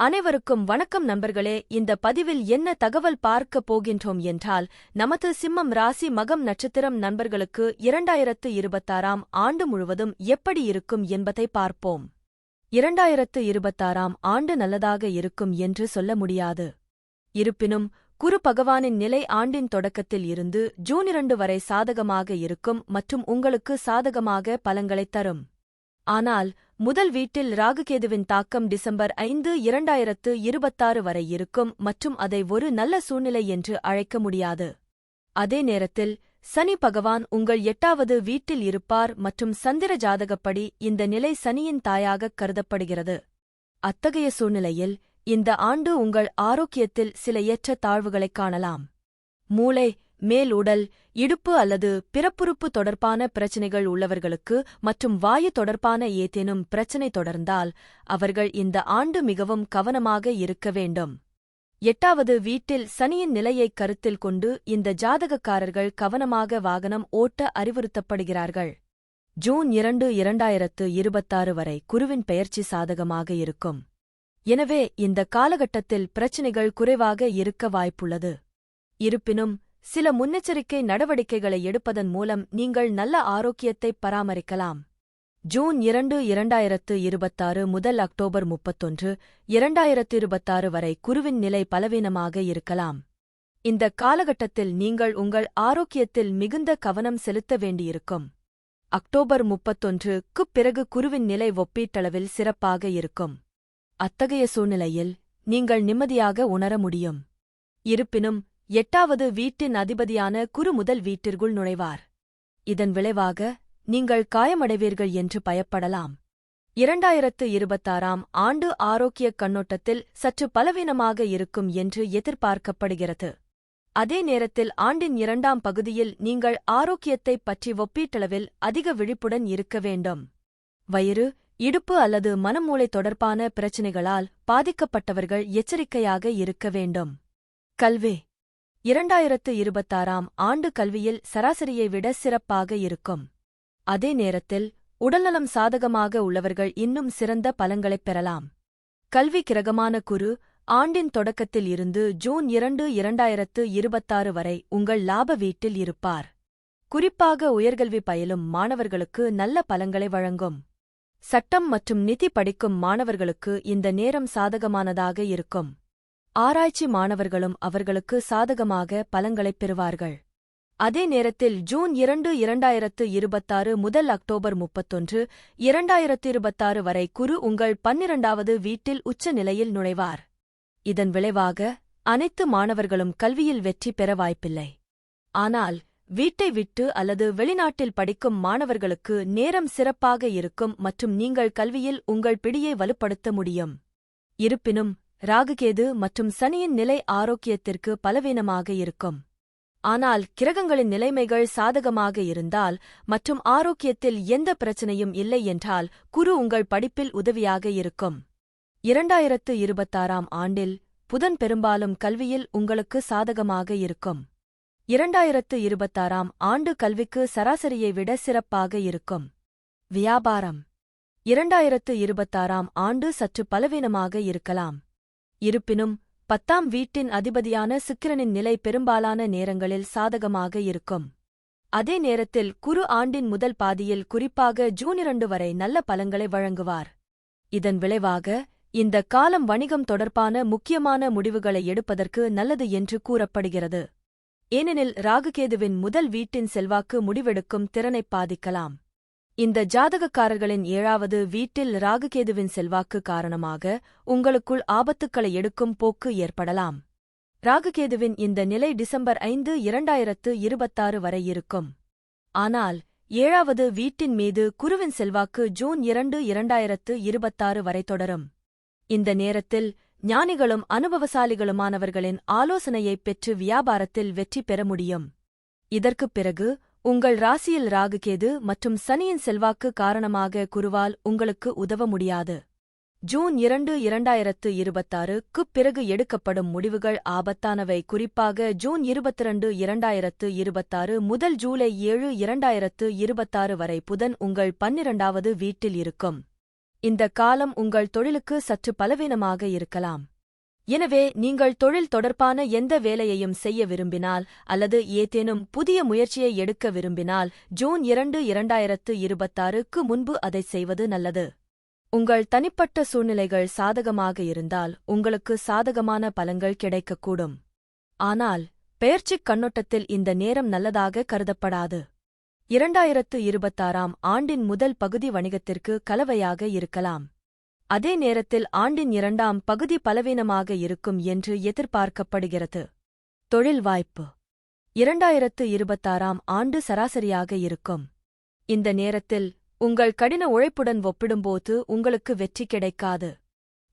அனைவருக்கும் வணக்கம் நண்பர்களே. இந்த பதிவில் என்ன தகவல் பார்க்க போகின்றோம் என்றால் நமது சிம்மம் ராசி மகம் நட்சத்திரம் நண்பர்களுக்கு இரண்டாயிரத்து இருபத்தாறாம் ஆண்டு முழுவதும் எப்படி இருக்கும் என்பதை பார்ப்போம். இரண்டாயிரத்து இருபத்தாறாம் ஆண்டு நல்லதாக இருக்கும் என்று சொல்ல முடியாது. இருப்பினும் குரு பகவானின் நிலை ஆண்டின் தொடக்கத்தில் இருந்து ஜூன் இரண்டு வரை சாதகமாக இருக்கும் மற்றும் உங்களுக்கு சாதகமாக பலங்களைத் தரும். ஆனால் முதல் வீட்டில் ராகுகேதுவின் தாக்கம் டிசம்பர் ஐந்து இரண்டாயிரத்து இருபத்தாறு வரை இருக்கும் மற்றும் அதை ஒரு நல்ல சூழ்நிலை என்று அழைக்க முடியாது. அதே நேரத்தில் சனி பகவான் உங்கள் எட்டாவது வீட்டில் இருப்பார் மற்றும் சந்திர ஜாதகப்படி இந்த நிலை சனியின் தாயாகக் கருதப்படுகிறது. அத்தகைய சூழ்நிலையில் இந்த ஆண்டு உங்கள் ஆரோக்கியத்தில் சில ஏற்ற தாழ்வுகளைக் காணலாம். மூளை மேல் உடல் இடுப்பு அல்லது பிறப்புறுப்பு தொடர்பான பிரச்சினைகள் உள்ளவர்களுக்கு மற்றும் வாயு தொடர்பான ஏதேனும் பிரச்சினை தொடர்ந்தால் அவர்கள் இந்த ஆண்டு மிகவும் கவனமாக இருக்க வேண்டும். எட்டாவது வீட்டில் சனியின் நிலையைக் கருத்தில் கொண்டு இந்த ஜாதகக்காரர்கள் கவனமாக வாகனம் ஓட்ட அறிவுறுத்தப்படுகிறார்கள். ஜூன் இரண்டு இரண்டாயிரத்து இருபத்தாறு வரை குருவின் பெயர்ச்சி சாதகமாக இருக்கும். எனவே இந்த காலகட்டத்தில் பிரச்சினைகள் குறைவாக இருக்க வாய்ப்புள்ளது. இருப்பினும் சில முன்னெச்சரிக்கை நடவடிக்கைகளை எடுப்பதன் மூலம் நீங்கள் நல்ல ஆரோக்கியத்தை பராமரிக்கலாம். ஜூன் இரண்டு இரண்டாயிரத்து இருபத்தாறு முதல் அக்டோபர் முப்பத்தொன்று இரண்டாயிரத்து இருபத்தாறு வரை குருவின் நிலை பலவீனமாக இருக்கலாம். இந்த காலகட்டத்தில் நீங்கள் உங்கள் ஆரோக்கியத்தில் மிகுந்த கவனம் செலுத்த வேண்டியிருக்கும். அக்டோபர் முப்பத்தொன்றுக்குப் பிறகு குருவின் நிலை ஒப்பீட்டளவில் சிறப்பாக இருக்கும். அத்தகைய சூழ்நிலையில் நீங்கள் நிம்மதியாக உணர முடியும். இருப்பினும் எட்டாவது வீட்டின் அதிபதியான குரு முதல் வீட்டிற்குள் நுழைவார். இதன் விளைவாக நீங்கள் காயமடைவீர்கள் என்று பயப்படலாம். இரண்டாயிரத்து இருபத்தாறாம் ஆண்டு ஆரோக்கியக் கண்ணோட்டத்தில் சற்று பலவீனமாக இருக்கும் என்று எதிர்பார்க்கப்படுகிறது. அதே நேரத்தில் ஆண்டின் இரண்டாம் பகுதியில் நீங்கள் ஆரோக்கியத்தைப் பற்றி ஒப்பீட்டளவில் அதிக விழிப்புடன் இருக்க வேண்டும். வயிறு இடுப்பு அல்லது மனமூளை தொடர்பான பிரச்சினைகளால் பாதிக்கப்பட்டவர்கள் எச்சரிக்கையாக இருக்க வேண்டும். கல்வி இரண்டாயிரத்து இருபத்தாறாம் ஆண்டு கல்வியில் சராசரியை விட சிறப்பாக இருக்கும். அதே நேரத்தில் உடல்நலம் சாதகமாக உள்ளவர்கள் இன்னும் சிறந்த பலன்களைப் பெறலாம். கல்வி கிரகமான குரு ஆண்டின் தொடக்கத்தில் இருந்து ஜூன் இரண்டு இரண்டாயிரத்து இருபத்தாறு வரை உங்கள் லாப வீட்டில் இருப்பார். குறிப்பாக உயர்கல்வி பயிலும் மாணவர்களுக்கு நல்ல பலங்களை வழங்கும். சட்டம் மற்றும் நிதி படிக்கும் மாணவர்களுக்கு இந்த நேரம் சாதகமானதாக இருக்கும். ஆராய்ச்சி மாணவர்களும் அவர்களுக்கு சாதகமாக பலங்களைப் பெறுவார்கள். அதே நேரத்தில் ஜூன் இரண்டு இரண்டாயிரத்து இருபத்தாறு முதல் அக்டோபர் முப்பத்தொன்று இரண்டாயிரத்து இருபத்தாறு வரை குரு உங்கள் பன்னிரண்டாவது வீட்டில் உச்ச நிலையில் நுழைவார். இதன் விளைவாக அனைத்து மாணவர்களும் கல்வியில் வெற்றி பெற வாய்ப்பில்லை. ஆனால் வீட்டை விட்டு அல்லது வெளிநாட்டில் படிக்கும் மாணவர்களுக்கு நேரம் சிறப்பாக இருக்கும் மற்றும் நீங்கள் கல்வியில் உங்கள் பிடியை வலுப்படுத்த முடியும். இருப்பினும் ராகுகேது மற்றும் சனியின் நிலை ஆரோக்கியத்திற்கு பலவீனமாக இருக்கும். ஆனால் கிரகங்களின் நிலைமைகள் சாதகமாக இருந்தால் மற்றும் ஆரோக்கியத்தில் எந்த பிரச்சனையும் இல்லை என்றால் குரு உங்கள் படிப்பில் உதவியாக இருக்கும். இரண்டாயிரத்து இருபத்தாறாம் ஆண்டில் புதன் பெரும்பாலும் கல்வியில் உங்களுக்கு சாதகமாக இருக்கும். இரண்டாயிரத்து இருபத்தாறாம் ஆண்டு கல்விக்கு சராசரியை விட சிறப்பாக இருக்கும். வியாபாரம். இரண்டாயிரத்து இருபத்தாறாம் ஆண்டு சற்று பலவீனமாக இருக்கலாம். இருப்பினும் பத்தாம் வீட்டின் அதிபதியான சுக்கிரனின் நிலை பெரும்பாலான நேரங்களில் சாதகமாக இருக்கும். அதே நேரத்தில் குரு ஆண்டின் முதல் பாதியில் குறிப்பாக ஜூன் இரண்டு வரை நல்ல பலங்களை வழங்குவார். இதன் விளைவாக இந்த காலம் வணிகம் தொடர்பான முக்கியமான முடிவுகளை எடுப்பதற்கு நல்லது என்று கூறப்படுகிறது. ஏனெனில் ராகுகேதுவின் முதல் வீட்டின் செல்வாக்கு முடிவெடுக்கும் திறனைப் பாதிக்கலாம். இந்த ஜாதகக்காரர்களின் ஏழாவது வீட்டில் ராகுகேதுவின் செல்வாக்கு காரணமாக உங்களுக்குள் ஆபத்துக்களை எடுக்கும் போக்கு ஏற்படலாம். ராகுகேதுவின் இந்த நிலை டிசம்பர் ஐந்து இரண்டாயிரத்து இருபத்தாறு வரை இருக்கும். ஆனால் ஏழாவது வீட்டின் மீது குருவின் செல்வாக்கு ஜூன் இரண்டு இரண்டாயிரத்து இருபத்தாறு வரை தொடரும். இந்த நேரத்தில் ஞானிகளும் அனுபவசாலிகளுமானவர்களின் ஆலோசனையைப் பெற்று வியாபாரத்தில் வெற்றி பெற முடியும். இதற்குப் பிறகு உங்கள் ராசியில் ராகுகேது மற்றும் சனியின் செல்வாக்கு காரணமாக குருவால் உங்களுக்கு உதவ முடியாது. ஜூன் இரண்டு இரண்டாயிரத்து இருபத்தாறுக்குப் பிறகு எடுக்கப்படும் முடிவுகள் ஆபத்தானவை. குறிப்பாக ஜூன் இருபத்திரண்டு இரண்டாயிரத்து இருபத்தாறு முதல் ஜூலை ஏழு இரண்டாயிரத்து இருபத்தாறு வரை புதன் உங்கள் பன்னிரண்டாவது வீட்டில் இருக்கும். இந்த காலம் உங்கள் தொழிலுக்கு சற்று பலவீனமாக இருக்கலாம். எனவே நீங்கள் தொழில் தொடர்பான எந்த வேலையையும் செய்ய விரும்பினால் அல்லது ஏதேனும் புதிய முயற்சியை எடுக்க விரும்பினால் ஜூன் இரண்டு இரண்டாயிரத்து இருபத்தாறுக்கு முன்பு அதை செய்வது நல்லது. உங்கள் தனிப்பட்ட சூழ்நிலைகள் சாதகமாக இருந்தால் உங்களுக்கு சாதகமான பலங்கள் கிடைக்கக்கூடும். ஆனால் பெயர்ச்சிக் கண்ணோட்டத்தில் இந்த நேரம் நல்லதாக கருதப்படாது. இரண்டாயிரத்து இருபத்தாறாம் ஆண்டின் முதல் பகுதி வணிகத்திற்கு கலவையாக இருக்கலாம். அதே நேரத்தில் ஆண்டின் இரண்டாம் பகுதி பலவீனமாக இருக்கும் என்று எதிர்பார்க்கப்படுகிறது. தொழில் வாய்ப்பு இரண்டாயிரத்து இருபத்தாறாம் ஆண்டு சராசரியாக இருக்கும். இந்த நேரத்தில் உங்கள் கடின உழைப்புடன் ஒப்பிடும்போது உங்களுக்கு வெற்றி கிடைக்காது.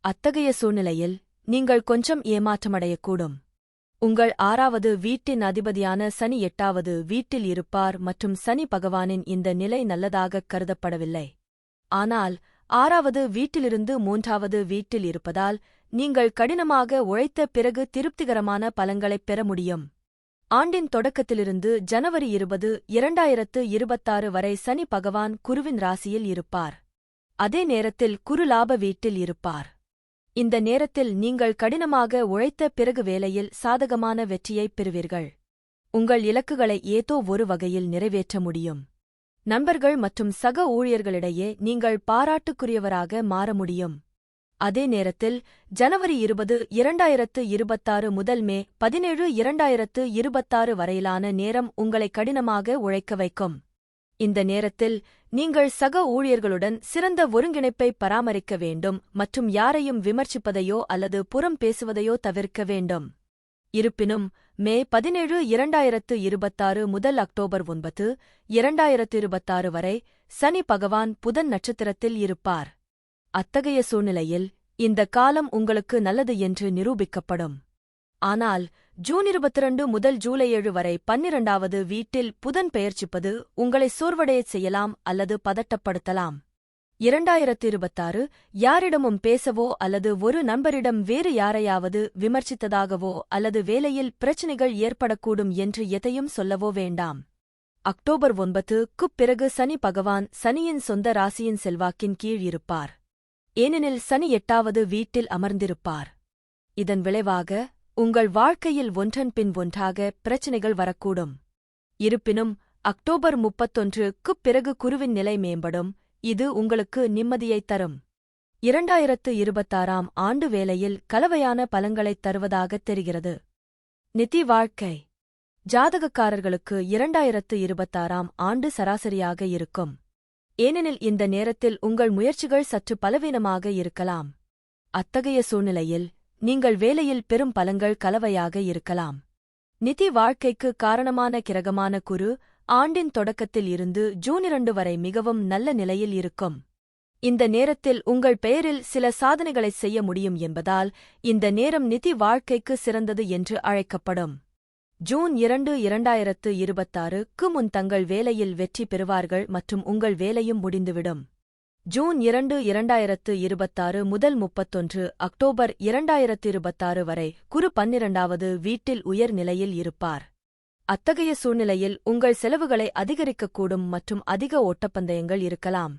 அத்தகைய சூழ்நிலையில் நீங்கள் கொஞ்சம் ஏமாற்றமடையக்கூடும். உங்கள் ஆறாவது வீட்டின் அதிபதியான சனி எட்டாவது வீட்டில் இருப்பார் மற்றும் சனி பகவானின் இந்த நிலை நல்லதாகக் கருதப்படவில்லை. ஆனால் ஆறாவது வீட்டிலிருந்து மூன்றாவது வீட்டில் இருப்பதால் நீங்கள் கடினமாக உழைத்த பிறகு திருப்திகரமான பலன்களைப் பெற முடியும். ஆண்டின் தொடக்கத்திலிருந்து ஜனவரி இருபது இரண்டாயிரத்து இருபத்தாறு வரை சனி பகவான் குருவின் ராசியில் இருப்பார். அதே நேரத்தில் குரு லாப வீட்டில் இருப்பார். இந்த நேரத்தில் நீங்கள் கடினமாக உழைத்த பிறகு வேலையில் சாதகமான வெற்றியைப் பெறுவீர்கள். உங்கள் இலக்குகளை ஏதோ ஒரு வகையில் நிறைவேற்ற முடியும். நண்பர்கள் மற்றும் சக ஊழியர்களிடையே நீங்கள் பாராட்டுக்குரியவராக மாற முடியும். அதே நேரத்தில் ஜனவரி இருபது இரண்டாயிரத்து இருபத்தாறு முதல் மே பதினேழு இரண்டாயிரத்து இருபத்தாறு வரையிலான நேரம் உங்களை கடினமாக உழைக்க வைக்கும். இந்த நேரத்தில் நீங்கள் சக ஊழியர்களுடன் சிறந்த ஒருங்கிணைப்பை பராமரிக்க வேண்டும் மற்றும் யாரையும் விமர்சிப்பதையோ அல்லது புறம் பேசுவதையோ தவிர்க்க வேண்டும். இருப்பினும் மே பதினேழு இரண்டாயிரத்து இருபத்தாறு முதல் அக்டோபர் ஒன்பது இரண்டாயிரத்து இருபத்தாறு வரை சனி பகவான் புதன் நட்சத்திரத்தில் இருப்பார். அத்தகைய சூழ்நிலையில் இந்த காலம் உங்களுக்கு நல்லது என்று நிரூபிக்கப்படும். ஆனால் ஜூன் இருபத்திரண்டு முதல் ஜூலை ஏழு வரை பன்னிரண்டாவது வீட்டில் புதன் பெயர்ச்சிப்பது உங்களை சோர்வடையச் செய்யலாம் அல்லது பதட்டப்படுத்தலாம். இரண்டாயிரத்து இருபத்தாறு யாரிடமும் பேசவோ அல்லது ஒரு நண்பரிடம் வேறு யாரையாவது விமர்சித்ததாகவோ அல்லது வேலையில் பிரச்சினைகள் ஏற்படக்கூடும் என்று எதையும் சொல்லவோ வேண்டாம். அக்டோபர் ஒன்பதுக்குப் பிறகு சனி பகவான் சனியின் சொந்த ராசியின் செல்வாக்கின் கீழ் இருப்பார். ஏனெனில் சனி எட்டாவது வீட்டில் அமர்ந்திருப்பார். இதன் விளைவாக உங்கள் வாழ்க்கையில் ஒன்றன் பின் ஒன்றாக பிரச்சினைகள் வரக்கூடும். இருப்பினும் அக்டோபர் முப்பத்தொன்றுக்குப் பிறகு குருவின் நிலை மேம்படும். இது உங்களுக்கு நிம்மதியைத் தரும். இரண்டாயிரத்து இருபத்தாறாம் ஆண்டு வேளையில் கலவையான பலன்களைத் தருவதாகத் தெரிகிறது. நிதி வாழ்க்கை. ஜாதகக்காரர்களுக்கு இரண்டாயிரத்து இருபத்தாறாம் ஆண்டு சராசரியாக இருக்கும். ஏனெனில் இந்த நேரத்தில் உங்கள் முயற்சிகள் சற்று பலவீனமாக இருக்கலாம். அத்தகைய சூழ்நிலையில் நீங்கள் வேலையில் பெரும் பலங்கள் கலவையாக இருக்கலாம். நிதி வாழ்க்கைக்கு காரணமான கிரகமான குரு ஆண்டின் தொடக்கத்தில் இருந்து ஜூன் இரண்டு வரை மிகவும் நல்ல நிலையில் இருக்கும். இந்த நேரத்தில் உங்கள் பெயரில் சில சாதனைகளைச் செய்ய முடியும் என்பதால் இந்த நேரம் நிதி வாழ்க்கைக்கு சிறந்தது என்று அழைக்கப்படும். ஜூன் இரண்டு இரண்டாயிரத்து இருபத்தாறுக்கு முன் தங்கள் வேலையில் வெற்றி பெறுவார்கள் மற்றும் உங்கள் வேலையும் முடிந்துவிடும். ஜூன் இரண்டு இரண்டாயிரத்து இருபத்தாறு முதல் முப்பத்தொன்று அக்டோபர் இரண்டாயிரத்து இருபத்தாறு வரை குறு பன்னிரண்டாவது வீட்டில் உயர் நிலையில் இருப்பார். அத்தகைய சூழ்நிலையில் உங்கள் செலவுகளை அதிகரிக்கக்கூடும் மற்றும் அதிக ஓட்டப்பந்தயங்கள் இருக்கலாம்.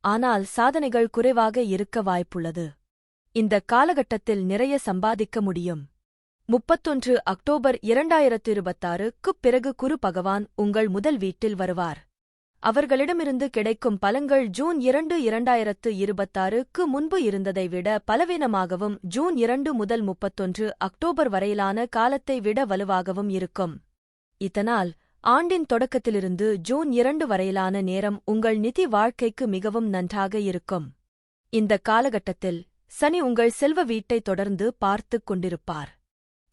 ஆனால் சாதனைகள் குறைவாக இருக்க வாய்ப்புள்ளது. இந்த காலகட்டத்தில் நிறைய சம்பாதிக்க முடியும். முப்பத்தொன்று அக்டோபர் இரண்டாயிரத்து இருபத்தாறுக்குப் பிறகு குரு பகவான் உங்கள் முதல் வீட்டில் வருவார். அவர்களிடமிருந்து கிடைக்கும் பலங்கள் ஜூன் இரண்டு இரண்டாயிரத்து இருபத்தாறுக்கு முன்பு இருந்ததை விட பலவீனமாகவும் ஜூன் இரண்டு முதல் முப்பத்தொன்று அக்டோபர் வரையிலான காலத்தை விட வலுவாகவும் இருக்கும். இதனால் ஆண்டின் தொடக்கத்திலிருந்து ஜூன் இரண்டு வரையிலான நேரம் உங்கள் நிதி வாழ்க்கைக்கு மிகவும் நன்றாக இருக்கும். இந்த காலகட்டத்தில் சனி உங்கள் செல்வ வீட்டை தொடர்ந்து பார்த்துக் கொண்டிருப்பார்.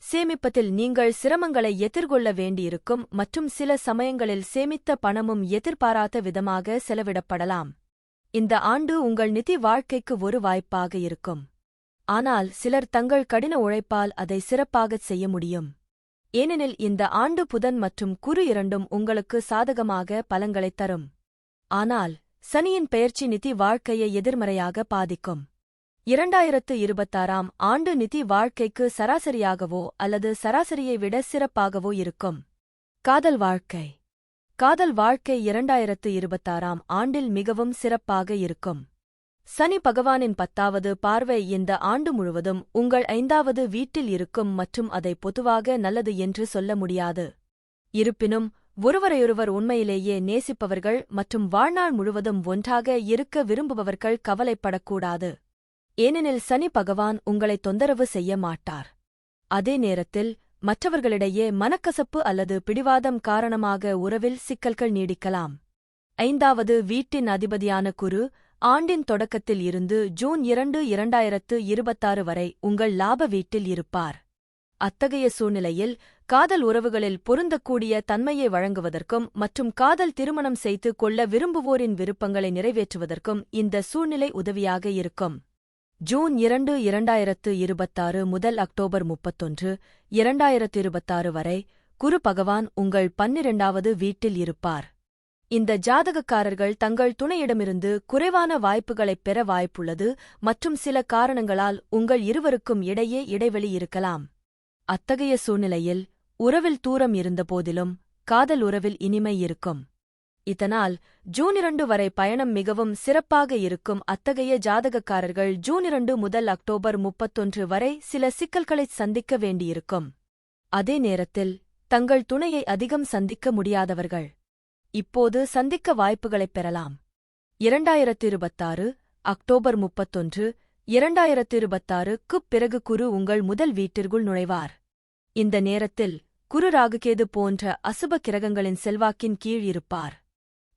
சேமிப்பதில் நீங்கள் சிரமங்களை எதிர்கொள்ள வேண்டியிருக்கும் மற்றும் சில சமயங்களில் சேமித்த பணமும் எதிர்பாராத விதமாக செலவிடப்படலாம். இந்த ஆண்டு உங்கள் நிதி வாழ்க்கைக்கு ஒரு வாய்ப்பாக இருக்கும். ஆனால் சிலர் தங்கள் கடின உழைப்பால் அதை சிறப்பாகச் செய்ய முடியும். ஏனெனில் இந்த ஆண்டு புதன் மற்றும் குரு இரண்டும் உங்களுக்கு சாதகமாக பலங்களைத் தரும். ஆனால் சனியின் பெயர்ச்சி நிதி வாழ்க்கையை எதிர்மறையாக பாதிக்கும். இரண்டாயிரத்து இருபத்தாறாம் ஆண்டு நிதி வாழ்க்கைக்கு சராசரியாகவோ அல்லது சராசரியை விட சிறப்பாகவோ இருக்கும். காதல் வாழ்க்கை. காதல் வாழ்க்கை இரண்டாயிரத்து இருபத்தாறாம் ஆண்டில் மிகவும் சிறப்பாக இருக்கும். சனி பகவானின் பத்தாவது பார்வை இந்த ஆண்டு முழுவதும் உங்கள் ஐந்தாவது வீட்டில் இருக்கும் மற்றும் அதை பொதுவாக நல்லது என்று சொல்ல முடியாது. இருப்பினும் ஒருவரையொருவர் உண்மையிலேயே நேசிப்பவர்கள் மற்றும் வாழ்நாள் முழுவதும் ஒன்றாக இருக்க விரும்புபவர்கள் கவலைப்படக்கூடாது. ஏனெனில் சனி பகவான் உங்களை தொந்தரவு செய்ய மாட்டார். அதே நேரத்தில் மற்றவர்களிடையே மனக்கசப்பு அல்லது பிடிவாதம் காரணமாக உறவில் சிக்கல்கள் நீடிக்கலாம். ஐந்தாவது வீட்டின் அதிபதியான குரு ஆண்டின் தொடக்கத்தில் இருந்து ஜூன் இரண்டு இரண்டாயிரத்து இருபத்தாறு வரை உங்கள் லாப வீட்டில் இருப்பார். அத்தகைய சூழ்நிலையில் காதல் உறவுகளில் பொருந்தக்கூடிய தன்மையை வழங்குவதற்கும் மற்றும் காதல் திருமணம் செய்து கொள்ள விரும்புவோரின் விருப்பங்களை நிறைவேற்றுவதற்கும் இந்த சூழ்நிலை உதவியாக இருக்கும். ஜூன் இரண்டு இரண்டாயிரத்து இருபத்தாறு முதல் அக்டோபர் முப்பத்தொன்று இரண்டாயிரத்து இருபத்தாறு வரை குரு பகவான் உங்கள் பன்னிரண்டாவது வீட்டில் இருப்பார். இந்த ஜாதகக்காரர்கள் தங்கள் துணையிடமிருந்து குறைவான வாய்ப்புகளைப் பெற வாய்ப்புள்ளது மற்றும் சில காரணங்களால் உங்கள் இருவருக்கும் இடையே இடைவெளி இருக்கலாம். அத்தகைய சூழ்நிலையில் உறவில் தூரம் இருந்தபோதிலும் காதல் உறவில் இனிமை இருக்கும். இதனால் ஜூன் இரண்டு வரை பயணம் மிகவும் சிறப்பாக இருக்கும். அத்தகைய ஜாதகக்காரர்கள் ஜூன் இரண்டு முதல் அக்டோபர் முப்பத்தொன்று வரை சில சிக்கல்களைச் சந்திக்க வேண்டியிருக்கும். அதே நேரத்தில் தங்கள் துணையை அதிகம் சந்திக்க முடியாதவர்கள். இப்போது சந்திக்க வாய்ப்புகளைப் பெறலாம். இரண்டாயிரத்து இருபத்தாறு அக்டோபர் முப்பத்தொன்று இரண்டாயிரத்து இருபத்தாறுக்குப் பிறகு குரு உங்கள் முதல் வீட்டிற்குள் நுழைவார். இந்த நேரத்தில் குரு ராகுகேது போன்ற அசுப கிரகங்களின் செல்வாக்கின் கீழ் இருப்பார்.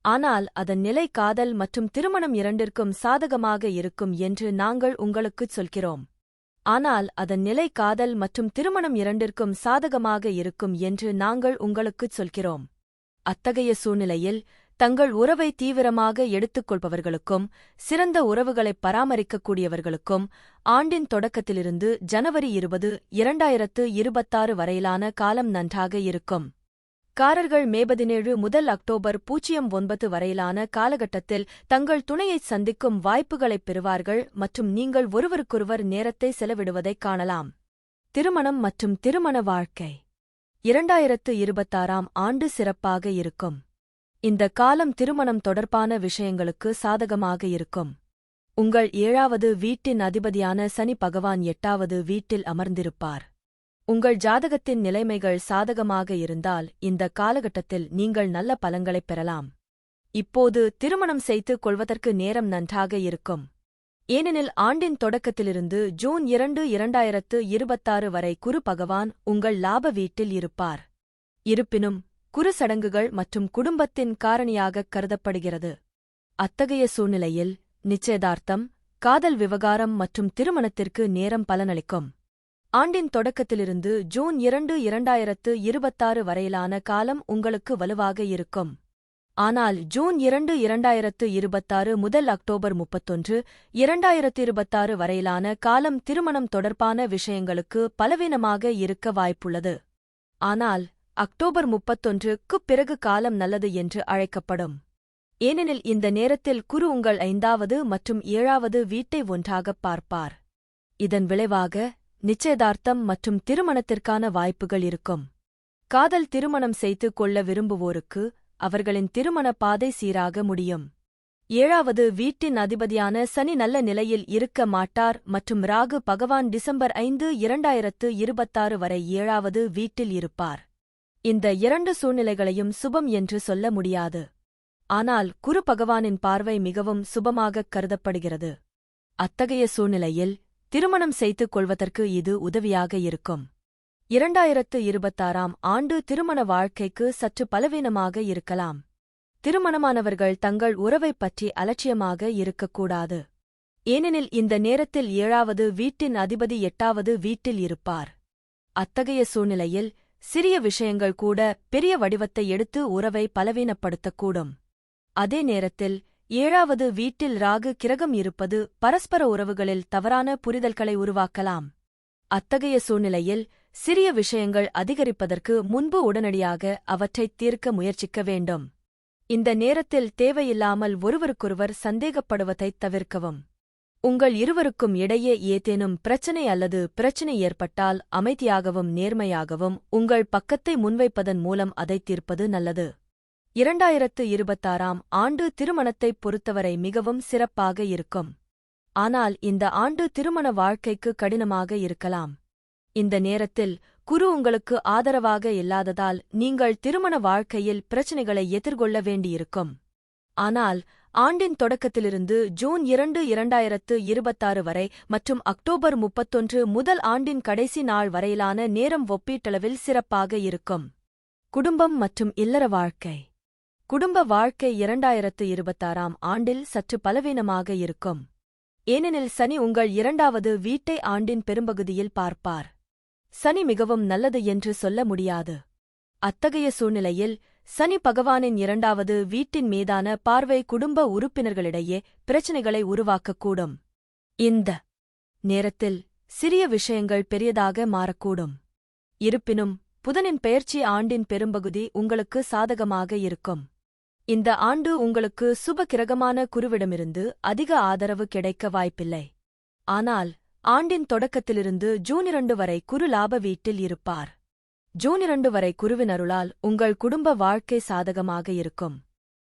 ஆனால் அதன் நிலை காதல் மற்றும் திருமணம் இரண்டிற்கும் சாதகமாக இருக்கும் என்று நாங்கள் உங்களுக்குச் சொல்கிறோம். ஆனால் அதன் நிலை காதல் மற்றும் திருமணம் இரண்டிற்கும் சாதகமாக இருக்கும் என்று நாங்கள் உங்களுக்குச் சொல்கிறோம். அத்தகைய சூழ்நிலையில் தங்கள் உறவை தீவிரமாக எடுத்துக்கொள்பவர்களுக்கும் சிறந்த உறவுகளைப் பராமரிக்கக்கூடியவர்களுக்கும் ஆண்டின் தொடக்கத்திலிருந்து ஜனவரி இருபது இரண்டாயிரத்து இருபத்தாறு வரையிலான காலம் நன்றாக இருக்கும். காரர்கள் மே பதினேழு முதல் அக்டோபர் பூஜ்ஜியம் ஒன்பது வரையிலான காலகட்டத்தில் தங்கள் துணையைச் சந்திக்கும் வாய்ப்புகளைப் பெறுவார்கள் மற்றும் நீங்கள் ஒருவருக்கொருவர் நேரத்தை செலவிடுவதைக் காணலாம். திருமணம் மற்றும் திருமண வாழ்க்கை. இரண்டாயிரத்து இருபத்தாறாம் ஆண்டு சிறப்பாக இருக்கும். இந்த காலம் திருமணம் தொடர்பான விஷயங்களுக்கு சாதகமாக இருக்கும். உங்கள் ஏழாவது வீட்டின் அதிபதியான சனி பகவான் எட்டாவது வீட்டில் அமர்ந்திருப்பார். உங்கள் ஜாதகத்தின் நிலைமைகள் சாதகமாக இருந்தால் இந்த காலகட்டத்தில் நீங்கள் நல்ல பலங்களைப் பெறலாம். இப்போது திருமணம் செய்து கொள்வதற்கு நேரம் நன்றாக இருக்கும். ஏனெனில் ஆண்டின் தொடக்கத்திலிருந்து ஜூன் இரண்டு இரண்டாயிரத்து இருபத்தாறு வரை குரு பகவான் உங்கள் லாப வீட்டில் இருப்பார். இருப்பினும் குரு சடங்குகள் மற்றும் குடும்பத்தின் காரணியாகக் கருதப்படுகிறது. அத்தகைய சூழ்நிலையில் நிச்சயதார்த்தம் காதல் விவகாரம் மற்றும் திருமணத்திற்கு நேரம் பலனளிக்கும். ஆண்டின் தொடக்கத்திலிருந்து ஜூன் இரண்டு இரண்டாயிரத்து இருபத்தாறு வரையிலான காலம் உங்களுக்கு வலுவாக இருக்கும். ஆனால் ஜூன் இரண்டு இரண்டாயிரத்து இருபத்தாறு முதல் அக்டோபர் முப்பத்தொன்று இரண்டாயிரத்து இருபத்தாறு வரையிலான காலம் திருமணம் தொடர்பான விஷயங்களுக்கு பலவீனமாக இருக்க வாய்ப்புள்ளது. ஆனால் அக்டோபர் முப்பத்தொன்றுக்குப் பிறகு காலம் நல்லது என்று அழைக்கப்படும். ஏனெனில் இந்த நேரத்தில் குரு உங்கள் ஐந்தாவது மற்றும் ஏழாவது வீட்டை ஒன்றாகப் பார்ப்பார். இதன் விளைவாக நிச்சயதார்த்தம் மற்றும் திருமணத்திற்கான வாய்ப்புகள் இருக்கும். காதல் திருமணம் செய்து கொள்ள விரும்புவோருக்கு அவர்களின் திருமண பாதை சீராக முடியும். ஏழாவது வீட்டின் அதிபதியான சனி நல்ல நிலையில் இருக்க மாட்டார் மற்றும் ராகு பகவான் டிசம்பர் ஐந்து இரண்டாயிரத்து இருபத்தாறு வரை ஏழாவது வீட்டில் இருப்பார். இந்த இரண்டு சூழ்நிலைகளையும் சுபம் என்று சொல்ல முடியாது. ஆனால் குரு பகவானின் பார்வை மிகவும் சுபமாகக் கருதப்படுகிறது. அத்தகைய சூழ்நிலையில் திருமணம் செய்து கொள்வதற்கு இது உதவியாக இருக்கும். இரண்டாயிரத்து இருபத்தாறாம் ஆண்டு திருமண வாழ்க்கைக்கு சற்று பலவீனமாக இருக்கலாம். திருமணமானவர்கள் தங்கள் உறவைப் பற்றி அலட்சியமாக இருக்கக்கூடாது. ஏனெனில் இந்த நேரத்தில் ஏழாவது வீட்டின் அதிபதி எட்டாவது வீட்டில் இருப்பார். அத்தகைய சூழ்நிலையில் சிறிய விஷயங்கள் கூட பெரிய வடிவத்தை எடுத்து உறவை பலவீனப்படுத்தக்கூடும். அதே நேரத்தில் ஏழாவது வீட்டில் ராகு கிரகம் இருப்பது பரஸ்பர உறவுகளில் தவறான புரிதல்களை உருவாக்கலாம். அத்தகைய சூழ்நிலையில் சிறிய விஷயங்கள் அதிகரிப்பதற்கு முன்பு உடனடியாக அவற்றைத் தீர்க்க முயற்சிக்க வேண்டும். இந்த நேரத்தில் தேவையில்லாமல் ஒருவருக்கொருவர் சந்தேகப்படுவதைத் தவிர்க்கவும். உங்கள் இருவருக்கும் இடையே ஏதேனும் பிரச்சனை அல்லது பிரச்சனை ஏற்பட்டால் அமைதியாகவும் நேர்மையாகவும் உங்கள் பக்கத்தை முன்வைப்பதன் மூலம் அதைத் தீர்ப்பது நல்லது. இரண்டாயிரத்து இருபத்தாறாம் ஆண்டு திருமணத்தைப் பொறுத்தவரை மிகவும் சிறப்பாக இருக்கும். ஆனால் இந்த ஆண்டு திருமண வாழ்க்கைக்கு கடினமாக இருக்கலாம். இந்த நேரத்தில் குரு உங்களுக்கு ஆதரவாக இல்லாததால் நீங்கள் திருமண வாழ்க்கையில் பிரச்சினைகளை எதிர்கொள்ள வேண்டியிருக்கும். ஆனால் ஆண்டின் தொடக்கத்திலிருந்து ஜூன் இரண்டு இரண்டாயிரத்து இருபத்தாறு வரை மற்றும் அக்டோபர் முப்பத்தொன்று முதல் ஆண்டின் கடைசி நாள் வரையிலான நேரம் ஒப்பீட்டளவில் சிறப்பாக இருக்கும். குடும்பம் மற்றும் இல்லற வாழ்க்கை. குடும்ப வாழ்க்கை இரண்டாயிரத்து இருபத்தாறாம் ஆண்டில் சற்று பலவீனமாக இருக்கும். ஏனெனில் சனி உங்கள் இரண்டாவது வீட்டை ஆண்டின் பெரும்பகுதியில் பார்ப்பார். சனி மிகவும் நல்லது என்று சொல்ல முடியாது. அத்தகைய சூழ்நிலையில் சனி பகவானின் இரண்டாவது வீட்டின் மீதான பார்வை குடும்ப உறுப்பினர்களிடையே பிரச்சினைகளை உருவாக்கக்கூடும். இந்த நேரத்தில் சிறிய விஷயங்கள் பெரியதாக மாறக்கூடும். இருப்பினும் புதனின் பெயர்ச்சி ஆண்டின் பெரும்பகுதி உங்களுக்கு சாதகமாக இருக்கும். இந்த ஆண்டு உங்களுக்கு சுப கிரகமான குருவிடமிருந்து அதிக ஆதரவு கிடைக்க வாய்ப்பில்லை. ஆனால் ஆண்டின் தொடக்கத்திலிருந்து ஜூன் இரண்டு வரை குரு லாப வீட்டில் இருப்பார். ஜூன் இரண்டு வரை குருவினருளால் உங்கள் குடும்ப வாழ்க்கை சாதகமாக இருக்கும்.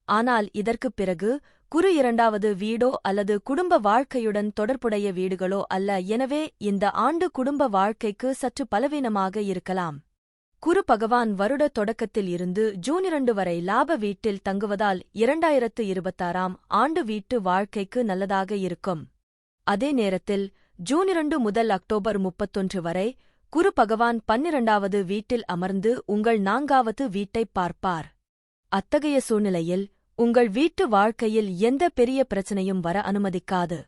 ஆனால் இதற்குப் பிறகு குரு இரண்டாவது வீடோ அல்லது குடும்ப வாழ்க்கையுடன் தொடர்புடைய வீடுகளோ அல்ல. எனவே இந்த ஆண்டு குடும்ப வாழ்க்கைக்கு சற்று பலவீனமாக இருக்கலாம். குரு பகவான் வருட தொடக்கத்தில் இருந்து ஜூன் இரண்டு வரை லாப வீட்டில் தங்குவதால் இரண்டாயிரத்து இருபத்தாறாம் ஆண்டு வீட்டு வாழ்க்கைக்கு நல்லதாக இருக்கும். அதே நேரத்தில் ஜூன் இரண்டு முதல் அக்டோபர் முப்பத்தொன்று வரை குரு பகவான் பன்னிரண்டாவது வீட்டில் அமர்ந்து உங்கள் நான்காவது வீட்டைப் பார்ப்பார். அத்தகைய சூழ்நிலையில் உங்கள் வீட்டு வாழ்க்கையில் எந்த பெரிய பிரச்சனையும் வர அனுமதிக்காது.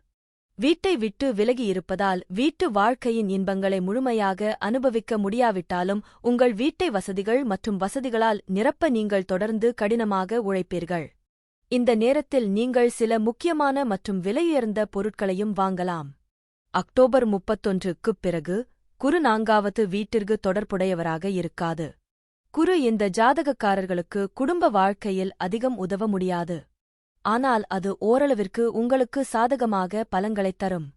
வீட்டை விட்டு விலகியிருப்பதால் வீட்டு வாழ்க்கையின் இன்பங்களை முழுமையாக அனுபவிக்க முடியாவிட்டாலும் உங்கள் வீட்டை வசதிகள் மற்றும் வசதிகளால் நிரப்ப நீங்கள் தொடர்ந்து கடினமாக உழைப்பீர்கள். இந்த நேரத்தில் நீங்கள் சில முக்கியமான மற்றும் விலையுயர்ந்த பொருட்களையும் வாங்கலாம். அக்டோபர் முப்பத்தொன்றுக்குப் பிறகு குரு நான்காவது வீட்டிற்கு தொடர்புடையவராக இருக்காது. குரு இந்த ஜாதகக்காரர்களுக்கு குடும்ப வாழ்க்கையில் அதிகம் உதவ முடியாது. ஆனால் அது ஓரளவிற்கு உங்களுக்கு சாதகமாக பலங்களைத் தரும்.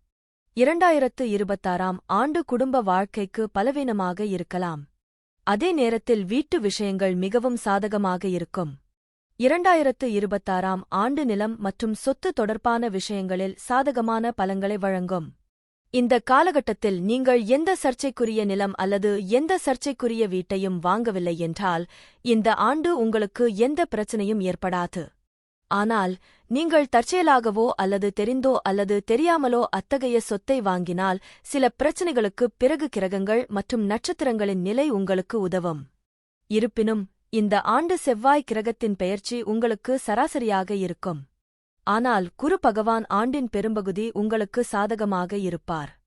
இரண்டாயிரத்து இருபத்தாறாம் ஆண்டு குடும்ப வாழ்க்கைக்கு பலவீனமாக இருக்கலாம். அதே நேரத்தில் வீட்டு விஷயங்கள் மிகவும் சாதகமாக இருக்கும். இரண்டாயிரத்து இருபத்தாறாம் ஆண்டு நிலம் மற்றும் சொத்து தொடர்பான விஷயங்களில் சாதகமான பலங்களை வழங்கும். இந்த காலகட்டத்தில் நீங்கள் எந்த சர்ச்சைக்குரிய நிலம் அல்லது எந்த சர்ச்சைக்குரிய வீட்டையும் வாங்கவில்லை என்றால் இந்த ஆண்டு உங்களுக்கு எந்த பிரச்சனையும் ஏற்படாது. ஆனால் நீங்கள் தற்செயலாகவோ அல்லது தெரிந்தோ அல்லது தெரியாமலோ அத்தகைய சொத்தை வாங்கினால் சில பிரச்சனைகளுக்கு பிறகு கிரகங்கள் மற்றும் நட்சத்திரங்களின் நிலை உங்களுக்கு உதவும். இருப்பினும் இந்த ஆண்டு செவ்வாய் கிரகத்தின் பெயர்ச்சி உங்களுக்கு சராசரியாக இருக்கும். ஆனால் குரு பகவான் ஆண்டின் பெரும்பகுதி உங்களுக்கு சாதகமாக இருப்பார்.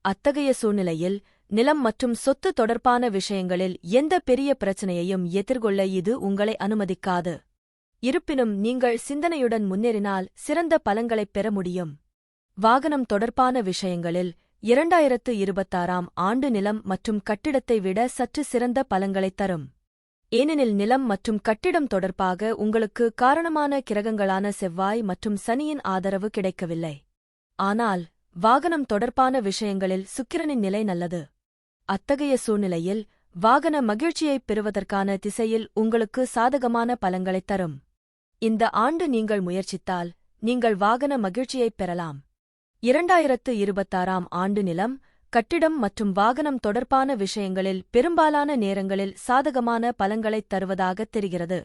அத்தகைய சூழ்நிலையில் நிலம் மற்றும் சொத்து தொடர்பான விஷயங்களில் எந்த பெரிய பிரச்சனையையும் எதிர்கொள்ள இது உங்களை அனுமதிக்காது. இருப்பினும் நீங்கள் சிந்தனையுடன் முன்னேறினால் சிறந்த பலங்களைப் பெற முடியும். வாகனம் தொடர்பான விஷயங்களில் இரண்டாயிரத்து இருபத்தாறாம் ஆண்டு நிலம் மற்றும் கட்டிடத்தை விட சற்று சிறந்த பலங்களைத் தரும். ஏனெனில் நிலம் மற்றும் கட்டிடம் தொடர்பாக உங்களுக்கு காரணமான கிரகங்களான செவ்வாய் மற்றும் சனியின் ஆதரவு கிடைக்கவில்லை. ஆனால் வாகனம் தொடர்பான விஷயங்களில் சுக்கிரனின் நிலை நல்லது. அத்தகைய சூழ்நிலையில் வாகன மகிழ்ச்சியைப் பெறுவதற்கான திசையில் உங்களுக்கு சாதகமான பலங்களைத் தரும். இந்த ஆண்டு நீங்கள் முயற்சித்தால் நீங்கள் வாகன மகிழ்ச்சியைப் பெறலாம். இரண்டாயிரத்து இருபத்தாறாம் ஆண்டு நிலம் கட்டிடம் மற்றும் வாகனம் தொடர்பான விஷயங்களில் பெரும்பாலான நேரங்களில் சாதகமான பலங்களைத் தருவதாகத் தெரிகிறது.